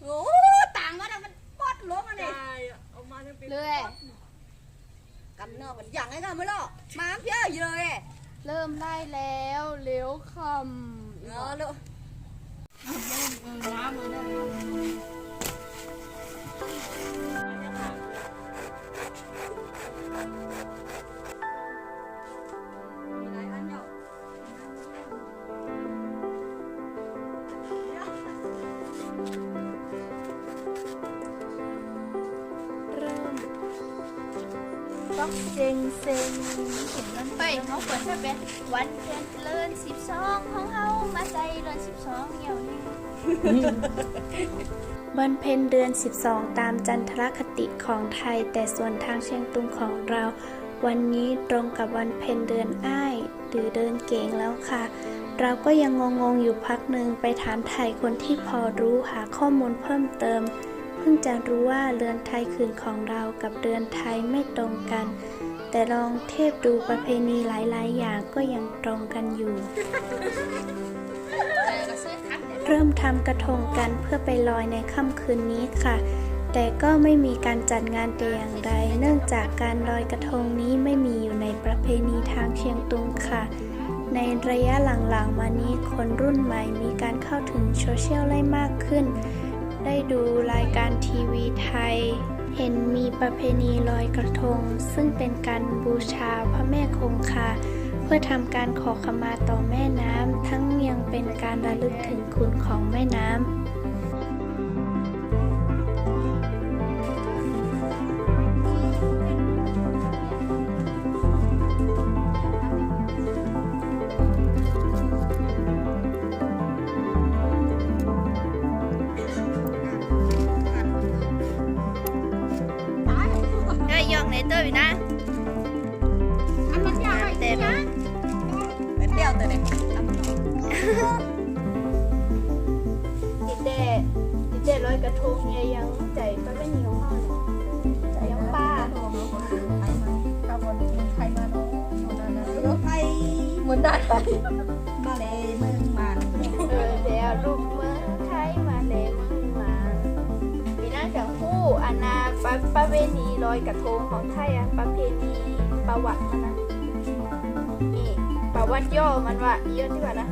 โอ้ต่างกันอะมันปอดลงอันนี้เลยกำเนิดมันอย่างไงกันไม่หรอกมาเพี้ยอยู่เลยเริ่มได้แล้วเลี้ยวคำเออลูกเริ่ม ปักเซงเซงเห็นมันไปเขาเปิดแค่เป็นวันเพ็ญเลินสิบสองของเฮา มาใจเลินสิบสองเหี่ยวนี่วันเพ็ญเดือน 12 ตามจันทรคติของไทย แต่ส่วนทางเชียงตุงของเรา วันนี้ตรงกับวันเพ็ญเดือนอ้าย หรือเดินเก่งแล้วค่ะ เราก็ยังงงๆอยู่พักหนึ่งไปถามไทยคนที่พอรู้หาข้อมูลเพิ่มเติม เพิ่งจะรู้ว่าเรือนไทยคืนของเรากับเรือนไทยไม่ตรงกัน แต่ลองเทียบดูประเพณีหลายๆ อย่างก็ยังตรงกันอยู่ เริ่มทำกระทงกันเพื่อไปลอยในค่ำคืนนี้ค่ะ แต่ก็ไม่มีการจัดงานแต่อย่างใด เนื่องจากการลอยกระทงนี้ไม่มีอยู่ในประเพณีทางเชียงตุงค่ะ ในระยะหลังๆ มานี้คนรุ่นใหม่มีการเข้าถึงโซเชียลได้มากขึ้น ได้ดูรายการทีวีไทย เห็นมีประเพณีลอยกระทง ซึ่งเป็นการบูชาพระแม่คงคา เพื่อทำการขอขมาต่อแม่น้ำทั้งยังเป็นการระลึกถึงคุณของแม่น้ำ อยกระทงเนี่ยยังใจป้าเป็นหิวห้องใจยังป้าไทยเหมือนได้มาเลยเมืองมันเออเดี๋ยวลูกเมืองไทยมาเลยเมึงมาปีน้าจังคู่อันนาปะประเวณีลอยกระทงของไทยอะประเพณีประวัติมันนะนี่ประวัติย่อมันว่าเยอะที่ว่านะ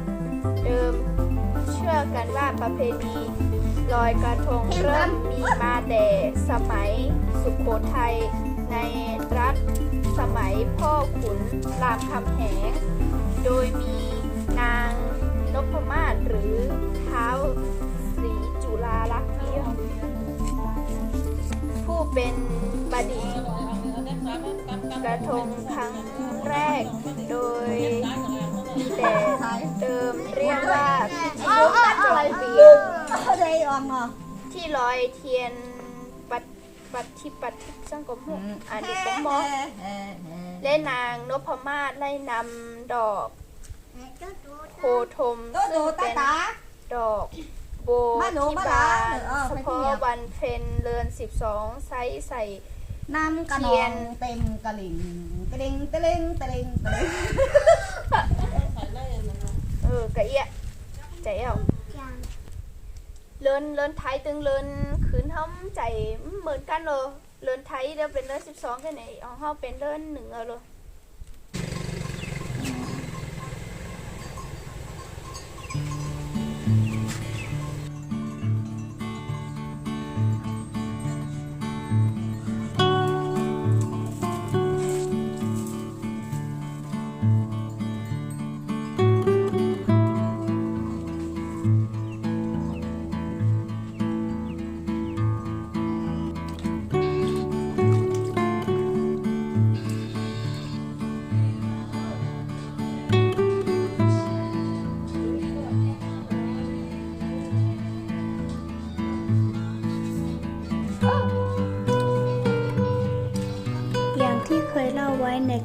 เดิมเชื่อกันว่าประเพณี ลอยกระทงเริ่มมีมาแต่สมัยสุโขทัยในรัฐสมัยพ่อขุนรามคำแหง โดยมีนางนพมาศหรือเท้าวศรีจุฬาลักษณ์เอี้ยมผู้เป็นบดีกระทงครั้งแรก โดยมีแต่เดิมเรียกว่าพิธีกรรมปี เขาได้ออกเนาะที่ลอยเทียนปัดปัดทิปัดทิสังกมหุอ่านดีกมอและนางนพมาศไล่นำดอกโพธมโตโตซึ่งตาเป็นตาดอกโบมาหนูที่มาบาหลานนเออเฉไปพาะเที่ยววันเพ็ญเดือนสิบสองไซส์ใส่น้ำกระนองเต็มกระหลิงกระเด้งตะเล็งตะเล็งตะเล็งเออกะเอียใจเอา เลินเลินไทยตึงเลินขืนห้องใจเหมือนกันเลยเลินไทยเดี๋ยวเป็นเลินสิบสองแค่ไหนของเขาเป็นเลินหนึ่งเอาเลย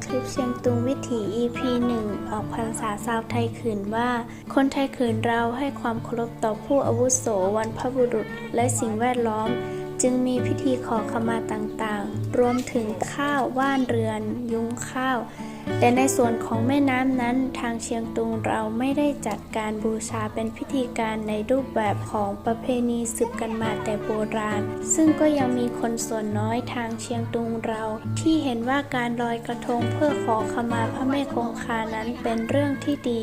คลิปเชียงตุงวิถี EP 1 ออกพรรษาชาวไทยขืนว่า คนไทยขืนเราให้ความเคารพต่อผู้อาวุโสวันพบุรุษ และสิ่งแวดล้อม จึงมีพิธีขอขมาต่างๆ รวมถึงข้าวว่านเรือน ยุงข้าว แต่ในส่วนของแม่น้ำนั้นทางเชียงตุงเราไม่ได้จัดการบูชาเป็นพิธีการในรูปแบบของประเพณีสืบกันมาแต่โบราณ ซึ่งก็ยังมีคนส่วนน้อยทางเชียงตุงเรา ที่เห็นว่าการลอยกระทงเพื่อขอขมาพระแม่คงคานั้นเป็นเรื่องที่ดี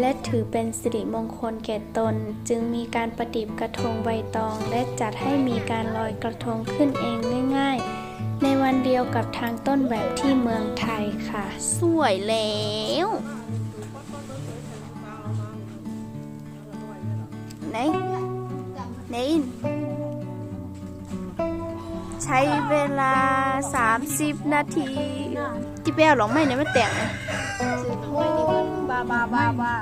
และถือเป็นสิริมงคลแก่ตน จึงมีการประดิษฐ์กระทงใบตอง และจัดให้มีการลอยกระทงขึ้นเองง่าย ๆ ในวันเดียวกับทางต้นแบบที่เมืองไทยค่ะ สวยแล้ว ไหนไหนใช้เวลา 30 นาทีที่แป้วหรองไม่เนี่ยไม่แต่งเลย บาบาบา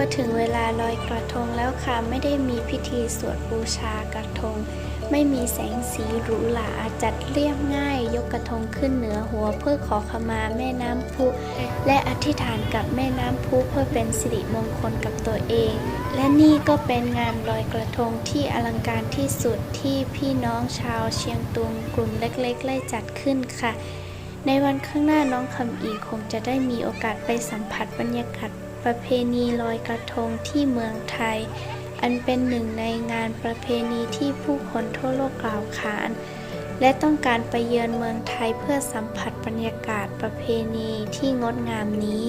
ก็ถึงเวลาลอยกระทงแล้วค่ะ ไม่ได้มีพิธีสวดบูชากระทง ไม่มีแสงสีหรูหราจัดเรียบง่าย ยกกระทงขึ้นเหนือหัวเพื่อขอขมาแม่น้ำพุ และอธิษฐานกับแม่น้ำพุเพื่อเป็นสิริมงคลกับตัวเอง และนี่ก็เป็นงานลอยกระทงที่อลังการที่สุดที่พี่น้องชาวเชียงตุงกลุ่มเล็กๆไล่จัดขึ้นค่ะในวันข้างหน้าน้องคำอีคงจะได้มีโอกาสไปสัมผัสบรรยากาศ ประเพณีลอยกระทงที่เมืองไทย อันเป็นหนึ่งในงานประเพณีที่ผู้คนทั่วโลกกล่าวขาน และต้องการไปเยือนเมืองไทยเพื่อสัมผัสบรรยากาศประเพณีที่งดงามนี้